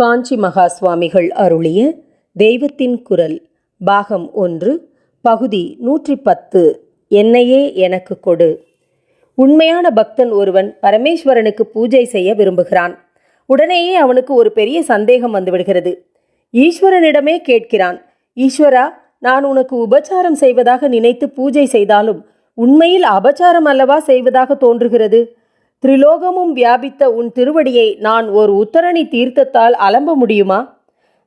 காஞ்சி மகா சுவாமிகள் அருளிய தெய்வத்தின் குரல் பாகம் ஒன்று பகுதி நூற்றி பத்து என்னையே எனக்கு கொடு. உண்மையான பக்தன் ஒருவன் பரமேஸ்வரனுக்கு பூஜை செய்ய விரும்புகிறான். உடனேயே அவனுக்கு ஒரு பெரிய சந்தேகம் வந்துவிடுகிறது. ஈஸ்வரனிடமே கேட்கிறான் ஈஸ்வரா நான் உனக்கு உபச்சாரம் செய்வதாக நினைத்து பூஜை செய்தாலும் உண்மையில் அபச்சாரம் அல்லவா செய்வதாக தோன்றுகிறது? திரிலோகமும் வியாபித்த உன் திருவடியை நான் ஒரு உத்தரணி தீர்த்தத்தால் அலம்ப முடியுமா?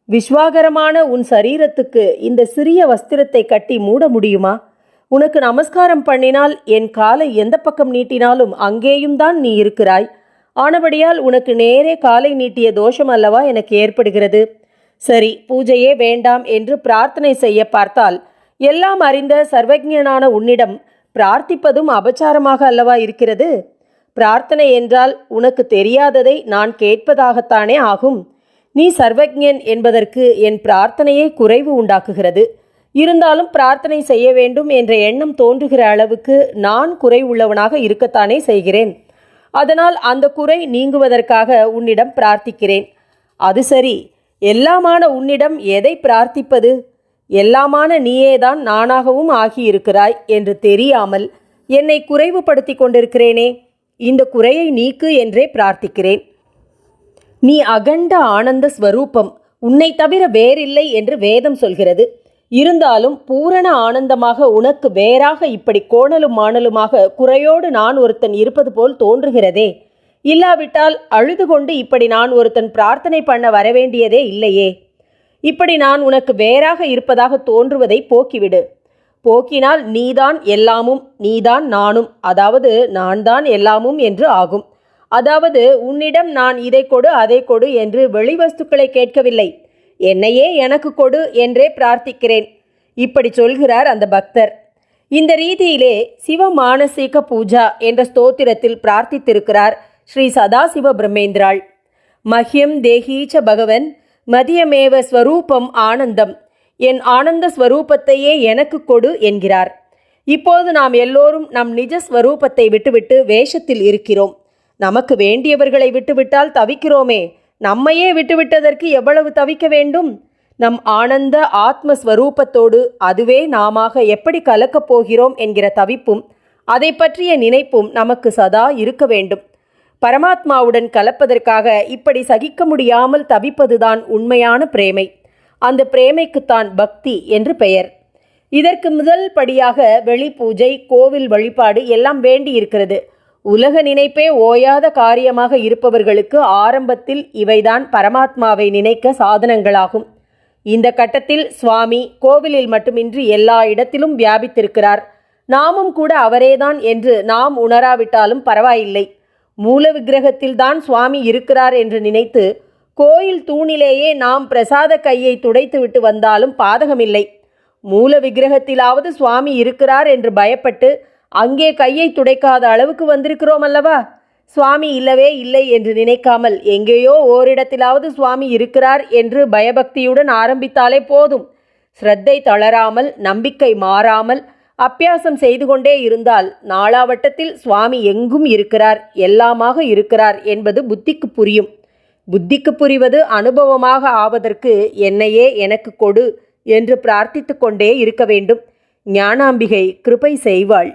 விஸ்வாகரமான உன் சரீரத்துக்கு இந்த சிறிய வஸ்திரத்தை கட்டி மூட முடியுமா? உனக்கு நமஸ்காரம் பண்ணினால் என் காலை எந்த பக்கம் நீட்டினாலும் அங்கேயும் தான் நீ இருக்கிறாய். ஆனபடியால் உனக்கு நேரே காலை நீட்டிய தோஷம் அல்லவா எனக்கு ஏற்படுகிறது? சரி பூஜையே வேண்டாம் என்று பிரார்த்தனை செய்ய பார்த்தால் எல்லாம் அறிந்த சர்வஜனான உன்னிடம் பிரார்த்திப்பதும் அபச்சாரமாக அல்லவா இருக்கிறது? பிரார்த்தனை என்றால் உனக்கு தெரியாததை நான் கேட்பதாகத்தானே ஆகும். நீ சர்வஜன் என்பதற்கு என் பிரார்த்தனையே குறைவு உண்டாக்குகிறது. இருந்தாலும் பிரார்த்தனை செய்ய வேண்டும் என்ற எண்ணம் தோன்றுகிற அளவுக்கு நான் குறை உள்ளவனாக இருக்கத்தானே செய்கிறேன். அதனால் அந்த குறை நீங்குவதற்காக உன்னிடம் பிரார்த்திக்கிறேன். அது சரி. எல்லாமான உன்னிடம் எதை பிரார்த்திப்பது? எல்லாமான நீயேதான் நானாகவும் ஆகியிருக்கிறாய் என்று தெரியாமல் என்னை குறைவுபடுத்தி கொண்டிருக்கிறேனே. இந்த குறையை நீக்கு என்றே பிரார்த்திக்கிறேன். நீ அகண்ட ஆனந்த ஸ்வரூபம் உன்னை தவிர வேறில்லை என்று வேதம் சொல்கிறது. இருந்தாலும் பூரண ஆனந்தமாக உனக்கு வேறாக இப்படி கோணலும் மாணலுமாக குறையோடு நான் ஒருத்தன் இருப்பது போல் தோன்றுகிறதே. இல்லாவிட்டால் அழுது கொண்டு இப்படி நான் ஒருத்தன் பிரார்த்தனை பண்ண வரவேண்டியதே இல்லையே. இப்படி நான் உனக்கு வேறாக இருப்பதாக தோன்றுவதை போக்கிவிடு. போக்கினால் நீதான் எல்லாமும் நீதான் நானும். அதாவது நான் தான் எல்லாமும் என்று ஆகும். அதாவது உன்னிடம் நான் இதை கொடு அதை கொடு என்று வெளிவஸ்துக்களை கேட்கவில்லை. என்னையே எனக்கு கொடு என்றே பிரார்த்திக்கிறேன். இப்படி சொல்கிறார் அந்த பக்தர். இந்த ரீதியிலே சிவ மானசீக பூஜா என்ற ஸ்தோத்திரத்தில் பிரார்த்தித்திருக்கிறார் ஸ்ரீ சதாசிவ பிரம்மேந்திராள். மஹ்யம் தேகீச்ச பகவன் மதியமேவ ஸ்வரூபம் ஆனந்தம். என் ஆனந்த ஸ்வரூபத்தையே எனக்கு கொடு என்கிறார். இப்போது நாம் எல்லோரும் நம் நிஜ ஸ்வரூபத்தை விட்டுவிட்டு வேஷத்தில் இருக்கிறோம். நமக்கு வேண்டியவர்களை விட்டுவிட்டால் தவிக்கிறோமே. நம்மையே விட்டுவிட்டதற்கு எவ்வளவு தவிக்க வேண்டும்? நம் ஆனந்த ஆத்மஸ்வரூபத்தோடு அதுவே நாமாக எப்படி கலக்கப் போகிறோம் என்கிற தவிப்பும் அதை பற்றிய நினைப்பும் நமக்கு சதா இருக்க வேண்டும். பரமாத்மாவுடன் கலப்பதற்காக இப்படி சகிக்க முடியாமல் தவிப்பதுதான் உண்மையான பிரேமை. அந்த பிரேமைக்குத்தான் பக்தி என்று பெயர். இதற்கு முதல் படியாக வெளி பூஜை கோவில் வழிபாடு எல்லாம் வேண்டி இருக்கிறது. உலக நினைப்பே ஓயாத காரியமாக இருப்பவர்களுக்கு ஆரம்பத்தில் இவைதான் பரமாத்மாவை நினைக்க சாதனங்களாகும். இந்த கட்டத்தில் சுவாமி கோவிலில் மட்டுமின்றி எல்லா இடத்திலும் வியாபித்திருக்கிறார். நாமும் கூட அவரேதான் என்று நாம் உணராவிட்டாலும் பரவாயில்லை. மூல விக்கிரகத்தில்தான் சுவாமி இருக்கிறார் என்று நினைத்து கோயில் தூணிலேயே நாம் பிரசாத கையை துடைத்துவிட்டு வந்தாலும் பாதகமில்லை. மூல விக்கிரகத்திலாவது சுவாமி இருக்கிறார் என்று பயப்பட்டு அங்கே கையை துடைக்காத அளவுக்கு வந்திருக்கிறோம் அல்லவா? சுவாமி இல்லவே இல்லை என்று நினைக்காமல் எங்கேயோ ஓரிடத்திலாவது சுவாமி இருக்கிறார் என்று பயபக்தியுடன் ஆரம்பித்தாலே போதும். ஸ்ரத்தை தளராமல் நம்பிக்கை மாறாமல் அப்பியாசம் செய்து கொண்டே இருந்தால் நாளாவட்டத்தில் சுவாமி எங்கும் இருக்கிறார் எல்லாமாக இருக்கிறார் என்பது புத்திக்கு புரியும். புத்திக்கு புரிவது அனுபவமாக ஆவதற்கு என்னையே எனக்கு கொடு என்று பிரார்த்தித்து கொண்டே இருக்க வேண்டும். ஞானாம்பிகை கிருபை செய்வாள்.